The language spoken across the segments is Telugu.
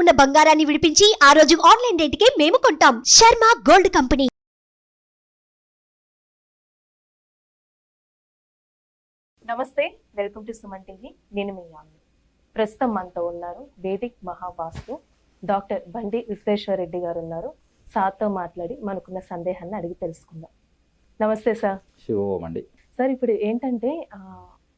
ఉన్న బంగారాన్ని విడిపించి ఆ రోజు ఆన్లైన్ రేటుకే మేము కొంటాం. Sharma gold company. నమస్తే వెల్కమ్ టు సుమన్ టీవీ. నేను మీ యామిని. ప్రస్తుతం మనతో ఉన్నారు వేదిక్ మహావాస్తు డాక్టర్ బండి విశ్వేశ్వర రెడ్డి గారు ఉన్నారు. సార్తో మాట్లాడి మనకున్న సందేహాన్ని అడిగి తెలుసుకుందాం. నమస్తే సార్. శివోం అండి సార్ ఇప్పుడు ఏంటంటే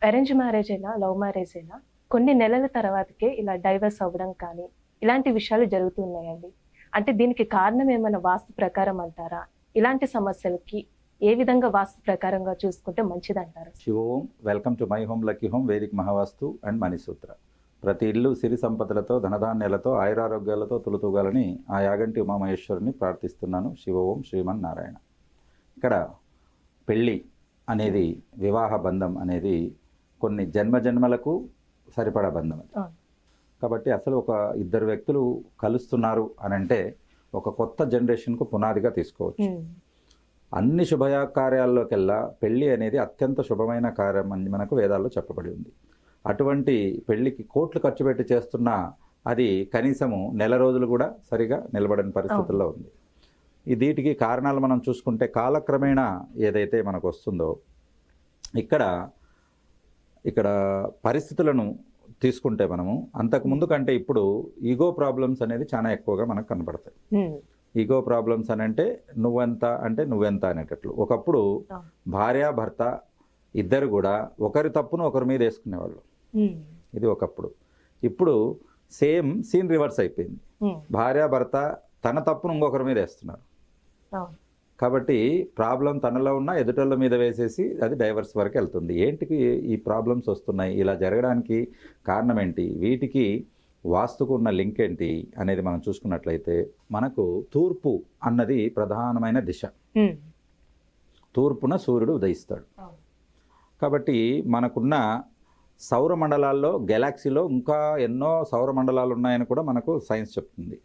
అరేంజ్ మ్యారేజ్ అయినా లవ్ మ్యారేజ్ అయినా కొన్ని నెలల తర్వాతకే ఇలా డైవర్స్ అవ్వడం కానీ ఇలాంటి విషయాలు జరుగుతున్నాయండి అంటే దీనికి కారణం ఏమైనా వాస్తు ప్రకారం అంటారా? ఇలాంటి సమస్యలకి ఏ విధంగా వాస్తు ప్రకారంగా చూసుకుంటే మంచిది అంటారు శివోం welcome to my home lucky home vedic Mahavastu and Manisutra ప్రతి ఇల్లు సిరి సంపదలతో ధనధాన్యాలతో ఆయురారోగ్యాలతో తులుతూగాలని ఆ యాగంటి ఉమామహేశ్వరుని ప్రార్థిస్తున్నాను. శివోం శ్రీమన్ నారాయణ ఇక్కడ పెళ్ళి అనేది వివాహ బంధం అనేది కొన్ని జన్మ జన్మలకు సరిపడా బంధం అది. కాబట్టి అసలు ఒక ఇద్దరు వ్యక్తులు కలుస్తున్నారు అని అంటే ఒక కొత్త జనరేషన్కు పునాదిగా తీసుకోవచ్చు. అన్ని శుభకార్యాల్లోకెల్లా పెళ్ళి అనేది అత్యంత శుభమైన కార్యం అని మనకు వేదాల్లో చెప్పబడి ఉంది. అటువంటి పెళ్ళికి కోట్లు ఖర్చు పెట్టి చేస్తున్న అది కనీసము నెల రోజులు కూడా సరిగా నిలబడని పరిస్థితుల్లో ఉంది. ఈ వీటికి కారణాలు మనం చూసుకుంటే కాలక్రమేణా ఏదైతే మనకు వస్తుందో ఇక్కడ ఇక్కడ పరిస్థితులను తీసుకుంటే మనము అంతకు ముందు కంటే ఇప్పుడు ఈగో ప్రాబ్లమ్స్ అనేది చాలా ఎక్కువగా మనకు కనబడతాయి ఉమ్, ఈగో ప్రాబ్లమ్స్ అని అంటే నువ్వెంత అంటే నువ్వెంత అనేటట్లు. ఒకప్పుడు. భార్య భర్త ఇద్దరు కూడా ఒకరి తప్పును ఒకరి మీద వేసుకునేవాళ్ళు. ఉమ్, ఇది ఒకప్పుడు. ఇప్పుడు సేమ్ సీన్ రివర్స్ అయిపోయింది. భార్య భర్త తన తప్పును ఇంకొకరి మీద వేస్తున్నారు. కాబట్టి ప్రాబ్లం తనలో ఉన్న ఎదుటోళ్ళ మీద వేసేసి అది డైవర్స్ వరకు వెళ్తుంది. ఏంటికి ఈ ప్రాబ్లమ్స్ వస్తున్నాయి? ఇలా జరగడానికి కారణం ఏంటి? వీటికి వాస్తుకు ఉన్న లింక్ ఏంటి అనేది మనం చూసుకున్నట్లయితే మనకు తూర్పు అన్నది ప్రధానమైన దిశ. తూర్పున సూర్యుడు ఉదయిస్తాడు. కాబట్టి మనకున్న సౌర మండలాల్లో గెలాక్సీలో ఇంకా ఎన్నో సౌర మండలాలు ఉన్నాయని కూడా మనకు సైన్స్ చెప్తుంది.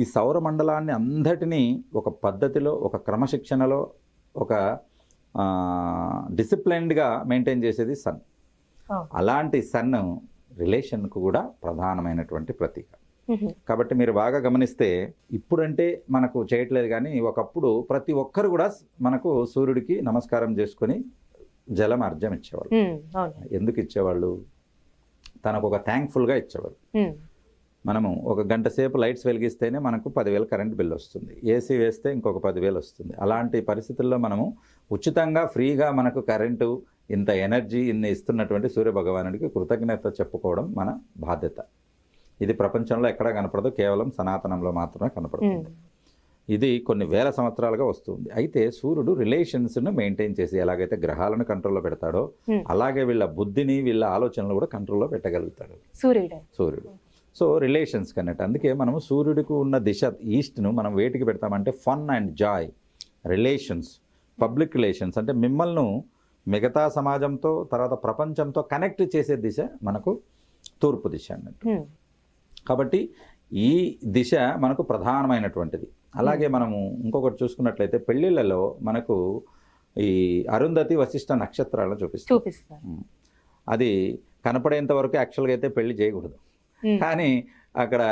ఈ సౌర మండలాన్ని అందటినీ ఒక పద్ధతిలో ఒక క్రమశిక్షణలో ఒక డిసిప్లైన్డ్గా మెయింటైన్ చేసేది సన్. అలాంటి సన్ రిలేషన్కు కూడా ప్రధానమైనటువంటి ప్రతీక. కాబట్టి మీరు బాగా గమనిస్తే ఇప్పుడంటే మనకు చేయట్లేదు కానీ ఒకప్పుడు ప్రతి ఒక్కరు కూడా మనకు సూర్యుడికి నమస్కారం చేసుకొని జలం అర్జం ఇచ్చేవాళ్ళు. ఎందుకు ఇచ్చేవాళ్ళు? తనకు ఒక థ్యాంక్ఫుల్గా ఇచ్చేవాళ్ళు. మనము ఒక గంట సేపు లైట్స్ వెలిగిస్తేనే మనకు పదివేలు కరెంట్ బిల్ వస్తుంది. ఏసీ వేస్తే ఇంకొక పదివేలు వస్తుంది. అలాంటి పరిస్థితుల్లో మనము ఉచితంగా ఫ్రీగా మనకు కరెంటు ఇంత ఎనర్జీ ఇన్ని ఇస్తున్నటువంటి సూర్య భగవానుడికి కృతజ్ఞత చెప్పుకోవడం మన బాధ్యత. ఇది ప్రపంచంలో ఎక్కడా కనపడదు. కేవలం సనాతనంలో మాత్రమే కనపడుతుంది. ఇది కొన్ని వేల సంవత్సరాలుగా వస్తుంది. అయితే సూర్యుడు రిలేషన్స్ను మెయింటైన్ చేసి ఎలాగైతే గ్రహాలను కంట్రోల్లో పెడతాడో. అలాగే వీళ్ళ బుద్ధిని వీళ్ళ ఆలోచనలు కూడా కంట్రోల్లో పెట్టగలుగుతాడు. సూర్యుడే. సూర్యుడు. సో రిలేషన్స్ కన్నట్టు అందుకే మనము సూర్యుడికి ఉన్న దిశ ఈస్ట్ను మనం వేటికి పెడతామంటే fun and joy relations public relations. అంటే మిమ్మల్ని మిగతా సమాజంతో తర్వాత ప్రపంచంతో కనెక్ట్ చేసే దిశ మనకు తూర్పు దిశ అన్నట్టు. కాబట్టి ఈ దిశ మనకు ప్రధానమైనటువంటిది. అలాగే మనము ఇంకొకటి చూసుకున్నట్లయితే పెళ్ళిళ్ళలో మనకు ఈ అరుంధతి వశిష్ఠ నక్షత్రాలను చూపిస్తాం. చూపిస్తారు అది కనపడేంత వరకు యాక్చువల్గా అయితే పెళ్ళి చేయకూడదు. కానీ అక్కడ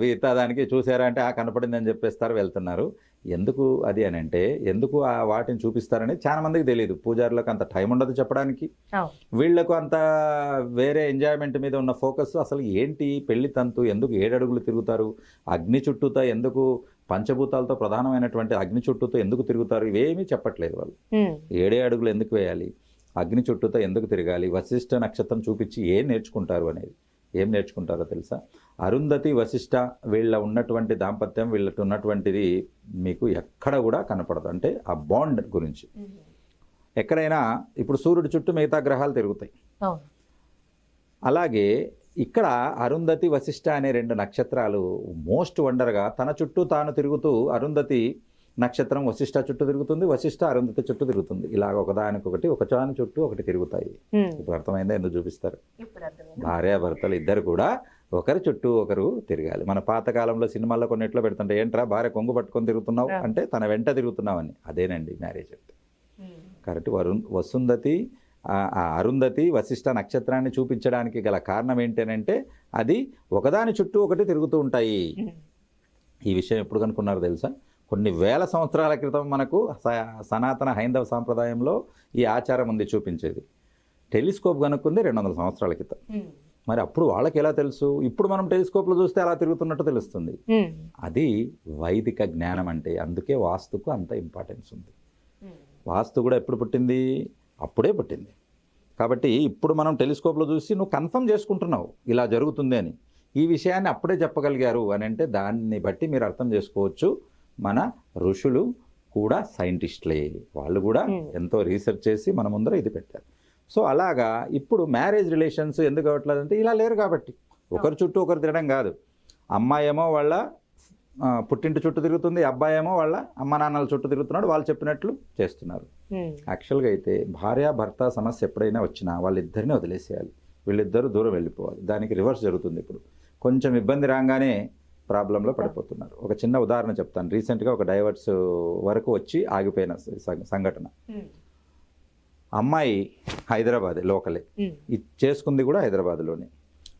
మిగతా దానికి చూసారా అంటే ఆ కనపడిందని చెప్పేస్తారు వెళ్తున్నారు. ఎందుకు అది అని అంటే ఎందుకు ఆ వాటిని చూపిస్తారని చాలా మందికి తెలియదు పూజారులకు అంత టైం ఉండదు చెప్పడానికి. వీళ్ళకు అంత వేరే ఎంజాయ్మెంట్ మీద ఉన్న ఫోకస్ అసలు ఏంటి? పెళ్ళి తంతు ఎందుకు ఏడు అడుగులు తిరుగుతారు? అగ్ని చుట్టూతో ఎందుకు పంచభూతాలతో ప్రధానమైనటువంటి అగ్ని చుట్టూతో ఎందుకు తిరుగుతారు? ఇవేమీ చెప్పట్లేదు వాళ్ళు. ఏడే అడుగులు ఎందుకు వేయాలి? అగ్ని చుట్టూతో ఎందుకు తిరగాలి? వశిష్ఠ నక్షత్రం చూపించి ఏం నేర్చుకుంటారు అనేది. ఏం నేర్చుకుంటారో తెలుసా? అరుంధతి వశిష్ఠ వీళ్ళ ఉన్నటువంటి దాంపత్యం వీళ్ళకి ఉన్నటువంటిది మీకు ఎక్కడ కూడా కనపడదు. అంటే ఆ బాండ్ గురించి. ఎక్కడైనా ఇప్పుడు సూర్యుడి చుట్టూ మిగతా గ్రహాలు తిరుగుతాయి. అలాగే ఇక్కడ అరుంధతి వశిష్ఠ అనే రెండు నక్షత్రాలు మోస్ట్ వండర్గా తన చుట్టూ తాను తిరుగుతూ అరుంధతి నక్షత్రం వశిష్ఠ చుట్టూ తిరుగుతుంది వశిష్ఠ అరుంధతి చుట్టూ తిరుగుతుంది. ఇలాగ ఒకదానికొకటి ఒక చాని చుట్టూ ఒకటి తిరుగుతాయి. ఇప్పుడు అర్థమైందా? ఎందుకు చూపిస్తారు? భార్యాభర్తలు ఇద్దరు కూడా ఒకరి చుట్టూ ఒకరు తిరగాలి. మన పాతకాలంలో సినిమాల్లో కొన్నిట్లో పెడుతుంటే ఏంట్రా భార్య కొంగు పట్టుకొని తిరుగుతున్నావు. అంటే తన వెంట తిరుగుతున్నావని. అదేనండి మ్యారేజ్ అంటే. కాబట్టి వరుణ్ వసుంధతి అరుంధతి వశిష్ఠ నక్షత్రాన్ని చూపించడానికి గల కారణం ఏంటనంటే అది ఒకదాని చుట్టూ ఒకటి తిరుగుతూ ఉంటాయి. ఈ విషయం ఎప్పుడు కనుక్కున్నారు తెలుసా? కొన్ని వేల సంవత్సరాల క్రితం మనకు సనాతన హైందవ సాంప్రదాయంలో ఈ ఆచారం ఉంది చూపించేది. టెలిస్కోప్ కనుక్కుంది రెండు వందల సంవత్సరాల క్రితం. మరి అప్పుడు వాళ్ళకి ఎలా తెలుసు? ఇప్పుడు మనం టెలిస్కోప్లో చూస్తే అలా తిరుగుతున్నట్టు తెలుస్తుంది. అది వైదిక జ్ఞానం అంటే అందుకే వాస్తుకు అంత ఇంపార్టెన్స్ ఉంది. వాస్తు కూడా ఎప్పుడు పుట్టింది? అప్పుడే పుట్టింది. కాబట్టి ఇప్పుడు మనం టెలిస్కోప్లో చూసి నువ్వు కన్ఫర్మ్ చేసుకుంటున్నావు ఇలా జరుగుతుంది అని. ఈ విషయాన్ని అప్పుడే చెప్పగలిగారు అని అంటే దాన్ని బట్టి మీరు అర్థం చేసుకోవచ్చు. మన ఋషులు కూడా సైంటిస్టులే. వాళ్ళు కూడా. ఎంతో రీసెర్చ్ చేసి మన ముందర ఇది పెట్టారు. సో అలాగా ఇప్పుడు మ్యారేజ్ రిలేషన్స్ ఎందుకు అవ్వట్లేదు అంటే ఇలా లేరు కాబట్టి. ఒకరి చుట్టూ ఒకరు తిరగడం కాదు. అమ్మాయి ఏమో వాళ్ళ పుట్టింటి చుట్టూ తిరుగుతుంది అబ్బాయి ఏమో వాళ్ళ అమ్మ నాన్నల చుట్టూ తిరుగుతున్నాడు వాళ్ళు చెప్పినట్లు చేస్తున్నారు. యాక్చువల్గా అయితే భార్య భర్త సమస్య ఎప్పుడైనా వచ్చినా వాళ్ళిద్దరిని వదిలేసేయాలి. వీళ్ళిద్దరూ దూరం వెళ్ళిపోవాలి. దానికి రివర్స్ జరుగుతుంది ఇప్పుడు. కొంచెం ఇబ్బంది రాగానే ప్రాబ్లంలో పడిపోతున్నారు. ఒక చిన్న ఉదాహరణ చెప్తాను. రీసెంట్గా ఒక డైవర్స్ వరకు వచ్చి ఆగిపోయిన సంఘటన. అమ్మాయి హైదరాబాద్ లోకలే. ఇది చేసుకుంది కూడా హైదరాబాద్లోనే.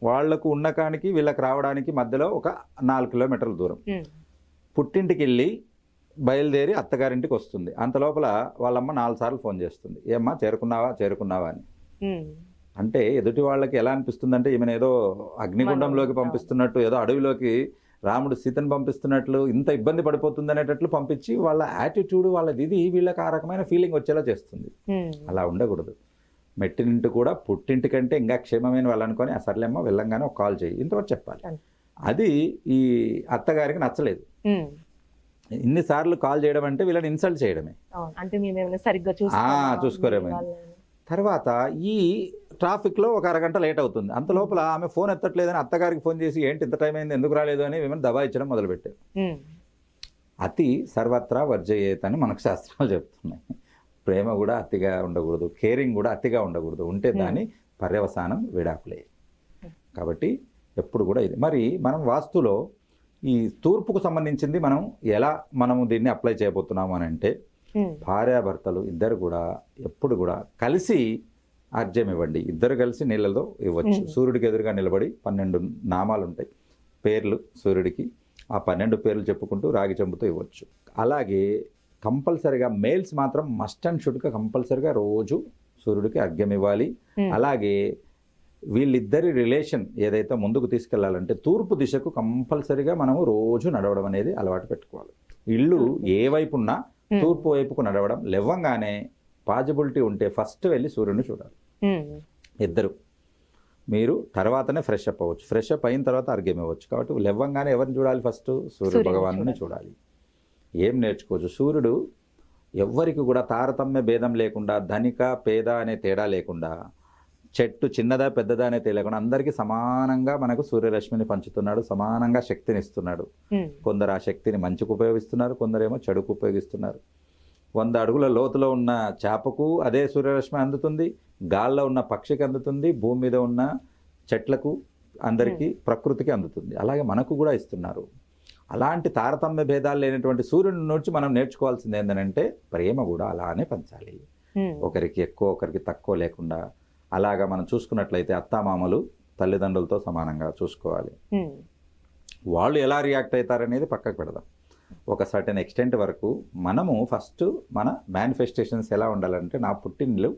వాళ్ళకు ఉన్న కానికి వీళ్ళకి రావడానికి మధ్యలో ఒక నాలుగు కిలోమీటర్ల దూరం. పుట్టింటికి వెళ్ళి బయలుదేరి అత్తగారింటికి వస్తుంది. అంత లోపల వాళ్ళమ్మ నాలుగు సార్లు ఫోన్ చేస్తుంది. ఏమ్మా చేరుకున్నావా? చేరుకున్నావా? అని. అంటే ఎదుటి వాళ్ళకి ఎలా అనిపిస్తుందంటే ఈమెను ఏదో అగ్నిగుండంలోకి పంపిస్తున్నట్టు ఏదో అడవిలోకి రాముడు సీతను పంపిస్తున్నట్లు ఇంత ఇబ్బంది పడిపోతుంది అనేటట్లు పంపించి వాళ్ళ యాటిట్యూడ్ వాళ్ళది ఇది వీళ్ళకి ఆ రకమైన ఫీలింగ్ వచ్చేలా చేస్తుంది. అలా ఉండకూడదు మెట్టినింటి కూడా పుట్టింటి కంటే ఇంకా క్షేమమైన వాళ్ళు అనుకొని ఆ సర్లేమ్మా వెళ్ళంగానే ఒక కాల్ చేయి ఇంతవరకు చెప్పాలి. అది ఈ అత్తగారికి నచ్చలేదు. ఇన్నిసార్లు కాల్ చేయడం అంటే వీళ్ళని ఇన్సల్ట్ చేయడమే అంటే సరిగ్గా చూసుకోరేమో. తర్వాత ఈ ట్రాఫిక్లో ఒక అరగంట లేట్ అవుతుంది. అంత లోపల ఆమె ఫోన్ ఎత్తట్లేదని అత్తగారికి ఫోన్ చేసి ఏంటి ఇంత టైం అయింది? ఎందుకు రాలేదు? అని ఏమైనా దబాయించడం మొదలుపెట్టారు. అతి సర్వత్రా వర్జయేత్ అని మనకు శాస్త్రాలు చెప్తున్నాయి. ప్రేమ కూడా అతిగా ఉండకూడదు కేరింగ్ కూడా అతిగా ఉండకూడదు. ఉంటే దాని పర్యవసానం విడాకులే. కాబట్టి ఎప్పుడు కూడా ఇది. మరి మనం వాస్తులో ఈ తూర్పుకు సంబంధించింది మనం ఎలా మనము దీన్ని అప్లై చేయబోతున్నాము అని అంటే భార్యాభర్తలు ఇద్దరు కూడా ఎప్పుడు కూడా కలిసి అర్ఘ్యం ఇవ్వండి. ఇద్దరు కలిసి నీళ్ళలో ఇవ్వచ్చు. సూర్యుడికి ఎదురుగా నిలబడి పన్నెండు నామాలు ఉంటాయి పేర్లు సూర్యుడికి ఆ పన్నెండు పేర్లు చెప్పుకుంటూ రాగి చెంబుతో ఇవ్వచ్చు. అలాగే కంపల్సరిగా మేల్స్ మాత్రం మస్ట్ అండ్ షుడ్గా కంపల్సరిగా రోజు సూర్యుడికి అర్ఘ్యం ఇవ్వాలి. అలాగే వీళ్ళిద్దరి రిలేషన్ ఏదైతే ముందుకు తీసుకెళ్ళాలంటే తూర్పు దిశకు కంపల్సరిగా మనము రోజు నడవడం అనేది అలవాటు పెట్టుకోవాలి. ఇల్లు ఏ వైపు ఉన్నా తూర్పు వైపుకు నడవడం లేవంగానే పాజిబిలిటీ ఉంటే ఫస్ట్ వెళ్ళి సూర్యుడిని చూడాలి. ఇద్దరు. మీరు తర్వాతనే ఫ్రెష్ అప్ అవ్వచ్చు. ఫ్రెష్ అప్ అయిన తర్వాత అర్ఘ్యం ఇవ్వచ్చు. కాబట్టి లేవంగానే ఎవరిని చూడాలి ఫస్ట్? సూర్య భగవాను చూడాలి. ఏం నేర్చుకోవచ్చు? సూర్యుడు ఎవ్వరికి కూడా తారతమ్య భేదం లేకుండా ధనిక పేద అనే తేడా లేకుండా చెట్టు చిన్నదా పెద్దదా అనే తేడా లేకుండా అందరికీ సమానంగా మనకు సూర్యరశ్మిని పంచుతున్నాడు సమానంగా శక్తిని ఇస్తున్నాడు. కొందరు ఆ శక్తిని మంచుకు ఉపయోగిస్తున్నారు కొందరేమో చెడుకు ఉపయోగిస్తున్నారు. వంద అడుగుల లోతులో ఉన్న చేపకు అదే సూర్యరశ్మి అందుతుంది గాల్లో ఉన్న పక్షికి అందుతుంది భూమి మీద ఉన్న చెట్లకు అందరికీ ప్రకృతికి అందుతుంది. అలాగే మనకు కూడా ఇస్తున్నారు. అలాంటి తారతమ్య భేదాలు లేనటువంటి సూర్యుని నుంచి మనం నేర్చుకోవాల్సింది ఏంటంటే ప్రేమ కూడా అలానే పంచాలి. ఒకరికి ఎక్కువ ఒకరికి తక్కువ లేకుండా అలాగా మనం చూసుకున్నట్లయితే అత్తామామలు తల్లిదండ్రులతో సమానంగా చూసుకోవాలి. వాళ్ళు ఎలా రియాక్ట్ అవుతారనేది పక్కకు పెడదాం. ఒక సర్టెన్ ఎక్స్టెంట్ వరకు మనము ఫస్ట్ మన మేనిఫెస్టేషన్స్ ఎలా ఉండాలంటే నా పుట్టినిల్లు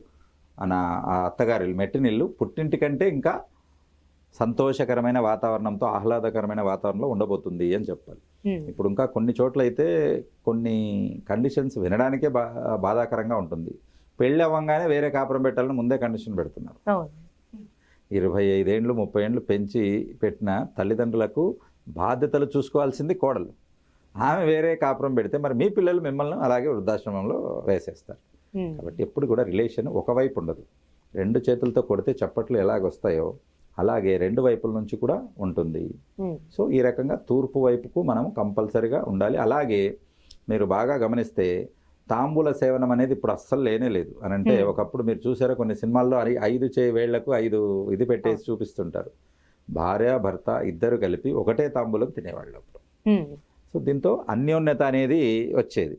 నా ఆ అత్తగారి మెట్టినిల్లు పుట్టింటి కంటే ఇంకా సంతోషకరమైన వాతావరణంతో ఆహ్లాదకరమైన వాతావరణంలో ఉండబోతుంది అని చెప్పాలి. ఇప్పుడు ఇంకా కొన్ని చోట్ల అయితే కొన్ని కండిషన్స్ వినడానికే బా బాధాకరంగా ఉంటుంది. పెళ్ళి అవ్వగానే వేరే కాపురం పెట్టాలని ముందే కండిషన్ పెడుతున్నారు. ఇరవై ఐదేండ్లు ముప్పై ఏండ్లు పెంచి పెట్టిన తల్లిదండ్రులకు బాధ్యతలు చూసుకోవాల్సింది కోడలు. ఆమె వేరే కాపురం పెడితే మరి మీ పిల్లలు మిమ్మల్ని అలాగే వృద్ధాశ్రమంలో వేసేస్తారు. కాబట్టి ఎప్పుడు కూడా రిలేషన్ ఒకవైపు ఉండదు. రెండు చేతులతో కొడితే చప్పట్లు ఎలాగొస్తాయో అలాగే రెండు వైపుల నుంచి కూడా ఉంటుంది. సో ఈ రకంగా తూర్పు వైపుకు మనం కంపల్సరిగా ఉండాలి. అలాగే మీరు బాగా గమనిస్తే తాంబూల సేవనం అనేది ఇప్పుడు అస్సలు లేనే లేదు. అని అంటే. ఒకప్పుడు మీరు చూసారా కొన్ని సినిమాల్లో ఐదు చే వేళ్ళకు ఐదు ఇది పెట్టేసి చూపిస్తుంటారు. భార్య భర్త ఇద్దరు కలిపి ఒకటే తాంబూలం తినేవాళ్ళు అప్పుడు. సో దీంతో అన్యోన్యత అనేది వచ్చేది.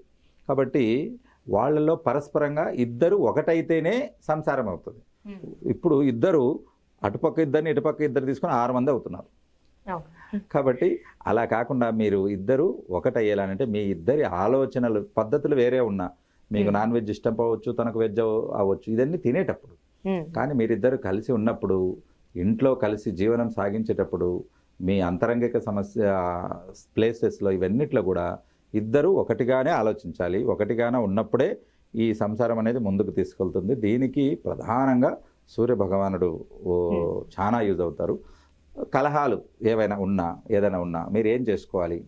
కాబట్టి వాళ్ళలో పరస్పరంగా ఇద్దరు ఒకటైతేనే సంసారం అవుతుంది. ఇప్పుడు ఇద్దరు అటుపక్క ఇద్దరిని ఇటుపక్క ఇద్దరు తీసుకొని ఆరు మంది అవుతున్నారు. కాబట్టి అలా కాకుండా మీరు ఇద్దరు ఒకటయ్యేలానంటే మీ ఇద్దరి ఆలోచనలు పద్ధతులు వేరే ఉన్నా. మీకు నాన్ వెజ్ ఇష్టం పోవచ్చు తనకు వెజ్ అవ్వచ్చు ఇదన్నీ తినేటప్పుడు. కానీ మీరిద్దరు కలిసి ఉన్నప్పుడు ఇంట్లో కలిసి జీవనం సాగించేటప్పుడు మీ అంతరంగిక సమస్య ప్లేసెస్లో ఇవన్నిట్లో కూడా ఇద్దరు ఒకటిగానే ఆలోచించాలి. ఒకటిగానే ఉన్నప్పుడే ఈ సంసారం అనేది ముందుకు తీసుకెళ్తుంది. దీనికి ప్రధానంగా సూర్య భగవానుడు చాలా యూజ్ అవుతారు. కలహాలు ఏవైనా ఉన్నా ఏదైనా ఉన్నా మీరు ఏం చేసుకోవాలి?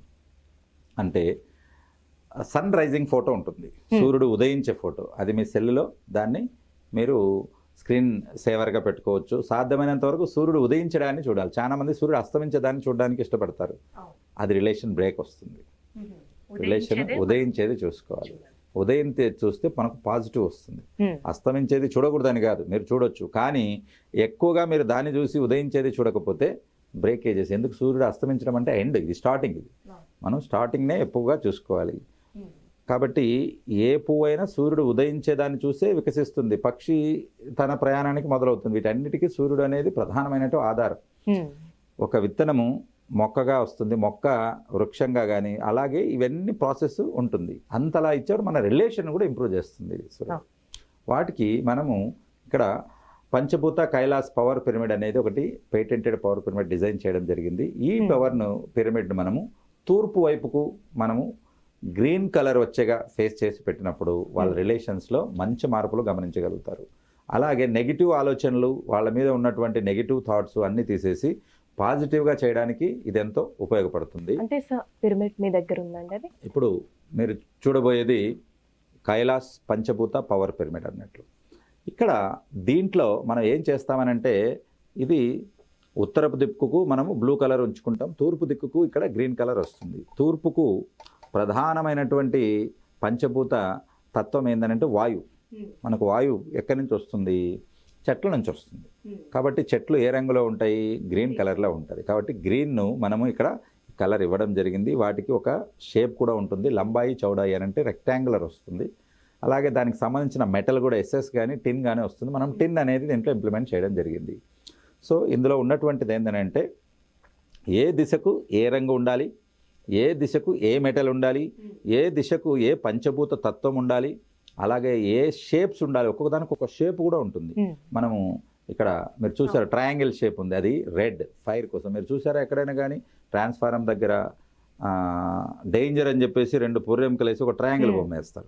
అంటే సన్ రైజింగ్ ఫోటో ఉంటుంది. సూర్యుడు ఉదయించే ఫోటో అది మీ సెల్లులో దాన్ని మీరు స్క్రీన్ సేవర్గా పెట్టుకోవచ్చు. సాధ్యమైనంత వరకు సూర్యుడు ఉదయించడాన్ని చూడాలి. చాలా మంది సూర్యుడు అస్తమించడాన్ని చూడడానికి ఇష్టపడతారు. అది రిలేషన్ బ్రేక్ వస్తుంది. రిలేషన్ ఉదయించేది చూసుకోవాలి. ఉదయం చూస్తే మనకు పాజిటివ్ వస్తుంది. అస్తమించేది చూడకూడదని కాదు మీరు చూడొచ్చు. కానీ ఎక్కువగా మీరు దాన్ని చూసి ఉదయించేది చూడకపోతే బ్రేకేజెస్ ఎందుకు? సూర్యుడు అస్తమించడం అంటే ఎండ్ ఇది స్టార్టింగ్ ఇది. మనం స్టార్టింగ్నే ఎక్కువగా చూసుకోవాలి. కాబట్టి ఏ పువ్వు అయినా సూర్యుడు ఉదయించేదాన్ని చూసే వికసిస్తుంది. పక్షి తన ప్రయాణానికి మొదలవుతుంది. వీటన్నిటికీ సూర్యుడు అనేది ప్రధానమైనటు ఆధారం. ఒక విత్తనము మొక్కగా వస్తుంది మొక్క వృక్షంగా కానీ అలాగే ఇవన్నీ ప్రాసెస్ ఉంటుంది. అంతలా ఇచ్చాడు మన రిలేషన్ కూడా ఇంప్రూవ్ చేస్తుంది. వాటికి మనము ఇక్కడ పంచభూత కైలాస్ పవర్ పిరమిడ్ అనేది ఒకటి పేటెంటెడ్ పవర్ పిరమిడ్ డిజైన్ చేయడం జరిగింది. ఈ. పవర్ను పిరమిడ్ మనము తూర్పు వైపుకు మనము గ్రీన్ కలర్ వచ్చేగా ఫేస్ చేసి పెట్టినప్పుడు వాళ్ళ రిలేషన్స్లో మంచి మార్పులు గమనించగలుగుతారు. అలాగే నెగిటివ్ ఆలోచనలు వాళ్ళ మీద ఉన్నటువంటి నెగిటివ్ థాట్స్ అన్నీ తీసేసి పాజిటివ్గా చేయడానికి ఇది ఎంతో ఉపయోగపడుతుంది. అంటే సార్ పిరమిడ్ మీ దగ్గర ఉందండి అది? ఇప్పుడు మీరు చూడబోయేది కైలాస్ పంచభూత పవర్ పిరమిడ్ అన్నట్లు. ఇక్కడ దీంట్లో మనం ఏం చేస్తామనంటే ఇది ఉత్తరపు దిక్కుకు మనము బ్లూ కలర్ ఉంచుకుంటాం తూర్పు దిక్కుకు ఇక్కడ గ్రీన్ కలర్ వస్తుంది. తూర్పుకు ప్రధానమైనటువంటి పంచభూత తత్వం ఏంటంటే వాయు మనకు వాయువు ఎక్కడి నుంచి వస్తుంది? చెట్ల నుంచి వస్తుంది. కాబట్టి చెట్లు ఏ రంగులో ఉంటాయి? గ్రీన్ కలర్లో ఉంటుంది. కాబట్టి గ్రీన్ను మనము ఇక్కడ కలర్ ఇవ్వడం జరిగింది. వాటికి ఒక షేప్ కూడా ఉంటుంది. లంబాయి చౌడాయి అని అంటే రెక్టాంగులర్ వస్తుంది. అలాగే దానికి సంబంధించిన మెటల్ కూడా ఎస్ఎస్ కానీ టిన్ కానీ వస్తుంది. మనం టిన్ అనేది దీంట్లో ఇంప్లిమెంట్ చేయడం జరిగింది. సో ఇందులో ఉన్నటువంటిది ఏంటంటే ఏ దిశకు ఏ రంగు ఉండాలి? ఏ దిశకు ఏ మెటల్ ఉండాలి? ఏ దిశకు ఏ పంచభూత తత్వం ఉండాలి? అలాగే ఏ షేప్స్ ఉండాలి ఒక్కొక్కదానికి ఒక షేప్ కూడా ఉంటుంది. మనము ఇక్కడ మీరు చూసారు ట్రయాంగిల్ షేప్ ఉంది అది రెడ్ ఫైర్ కోసం మీరు చూసారా ఎక్కడైనా కానీ ట్రాన్స్ఫారం దగ్గర డేంజర్ అని చెప్పేసి రెండు పూర్వెంకలు వేసి ఒక ట్రయాంగిల్. బొమ్మ వేస్తారు.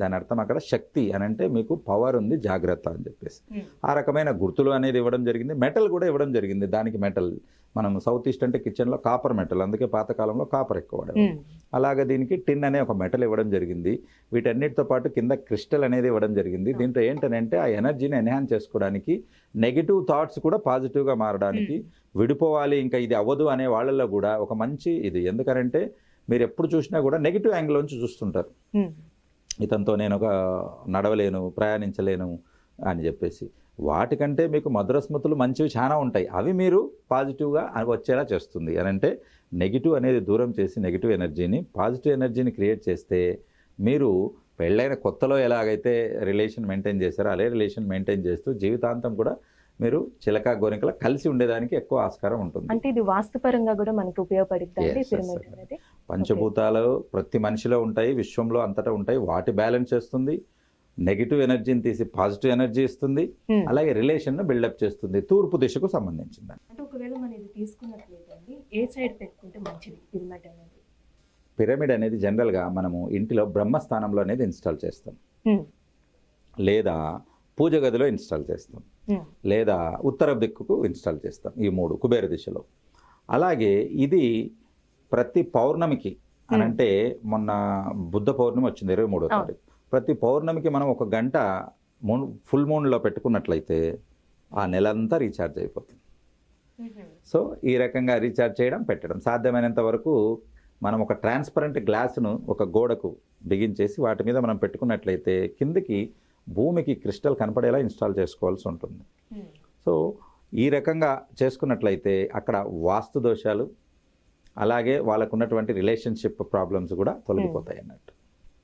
దాని అర్థం అక్కడ శక్తి అని అంటే మీకు పవర్ ఉంది జాగ్రత్త అని చెప్పేసి. ఆ రకమైన గుర్తులు అనేది ఇవ్వడం జరిగింది మెటల్ కూడా ఇవ్వడం జరిగింది దానికి మెటల్ మనం సౌత్ ఈస్ట్ అంటే కిచెన్లో కాపర్ మెటల్ అందుకే పాతకాలంలో కాపర్ ఎక్కువ. అలాగే దీనికి టిన్ అనే ఒక మెటల్ ఇవ్వడం జరిగింది. వీటన్నిటితో పాటు కింద క్రిస్టల్ అనేది ఇవ్వడం జరిగింది. దీంట్లో ఏంటనంటే ఆ ఎనర్జీని ఎన్హాన్స్ చేసుకోవడానికి నెగిటివ్ థాట్స్ కూడా పాజిటివ్గా మారడానికి విడిపోవాలి ఇంకా ఇది అవ్వదు అనే వాళ్ళల్లో కూడా ఒక మంచి ఇది. ఎందుకనంటే మీరు ఎప్పుడు చూసినా కూడా నెగిటివ్ యాంగిల్ నుంచి చూస్తుంటారు. ఇతనితో నేను ఒక నడవలేను ప్రయాణించలేను అని చెప్పేసి. వాటికంటే మీకు మధుర స్మృతులు మంచివి చాలా ఉంటాయి. అవి మీరు పాజిటివ్గా వచ్చేలా చేస్తుంది. అని అంటే నెగిటివ్ అనేది దూరం చేసి నెగిటివ్ ఎనర్జీని పాజిటివ్ ఎనర్జీని క్రియేట్ చేస్తే మీరు పెళ్ళైన కొత్తలో ఎలాగైతే రిలేషన్ మెయింటైన్ చేశారో అదే రిలేషన్ మెయింటైన్ చేస్తూ జీవితాంతం కూడా మీరు చిలక గోరింకల కలిసి ఉండేదానికి ఎక్కువ ఆస్కారం ఉంటుంది. అంటే ఇది వాస్తుపరంగా కూడా మనకి. అనేది? పంచభూతాలు ప్రతి మనిషిలో ఉంటాయి విశ్వంలో అంతటా ఉంటాయి. వాటి బ్యాలెన్స్ చేస్తుంది. నెగిటివ్ ఎనర్జీని తీసి పాజిటివ్ ఎనర్జీ ఇస్తుంది. అలాగే రిలేషన్ను బిల్డప్ చేస్తుంది. తూర్పు దిశకు సంబంధించింది అంటే ఒకవేళ మనం ఇది తీసుకున్నట్లేదండి ఏ సైడ్ పెట్టుకుంటే మంచిది పిరమిడ్ అనేది? పిరమిడ్ అనేది జనరల్గా మనము ఇంటిలో బ్రహ్మస్థానంలో అనేది ఇన్స్టాల్ చేస్తాం. లేదా పూజ గదిలో ఇన్స్టాల్ చేస్తాం. లేదా ఉత్తర దిక్కుకు ఇన్స్టాల్ చేస్తాం ఈ మూడు కుబేర దిశలో. అలాగే ఇది ప్రతి పౌర్ణమికి అని అంటే మొన్న బుద్ధ పౌర్ణమి వచ్చింది ఇరవై మూడో. తారీఖు. ప్రతి పౌర్ణమికి మనం ఒక గంట మూన్ ఫుల్ మూన్లో పెట్టుకున్నట్లయితే ఆ నెలంతా రీఛార్జ్ అయిపోతుంది. సో ఈ రకంగా రీఛార్జ్ చేయడం పెట్టడం సాధ్యమైనంత వరకు మనం ఒక ట్రాన్స్పరెంట్ గ్లాసును ఒక గోడకు బిగించేసి వాటి మీద మనం పెట్టుకున్నట్లయితే కిందికి భూమికి క్రిస్టల్ కనపడేలా ఇన్స్టాల్ చేసుకోవాల్సి ఉంటుంది. సో ఈ రకంగా చేసుకున్నట్లయితే అక్కడ వాస్తు దోషాలు అలాగే వాళ్ళకు ఉన్నటువంటి రిలేషన్షిప్ ప్రాబ్లమ్స్ కూడా తొలగిపోతాయి అన్నట్టు.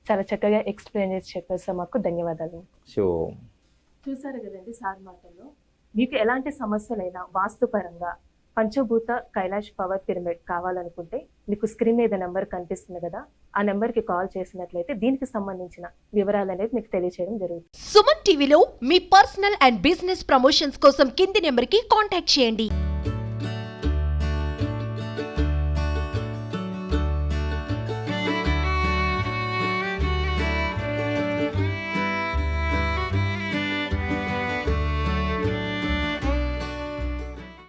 చాలా చక్కగా ఎక్స్ప్లెయిన్ చేసి చెప్పారు సార్ మాకు ధన్యవాదాలు. చూసారు కదండి సార్ మాటల్లో. మీకు ఎలాంటి సమస్యలైనా వాస్తుపరంగా పంచభూత కైలాష్ పవర్ పిరమిడ్ కావాలనుకుంటే మీకు స్క్రీన్ మీద నెంబర్ కనిపిస్తుంది కదా ఆ నెంబర్కి కాల్ చేసినట్లయితే దీనికి సంబంధించిన వివరాలు అనేది మీకు తెలియచేయడం జరుగుతుంది. సుమన్ టీవీలో మీ పర్సనల్ అండ్ బిజినెస్ ప్రమోషన్స్ కోసం కింది నెంబర్కి కాంటాక్ట్ చేయండి.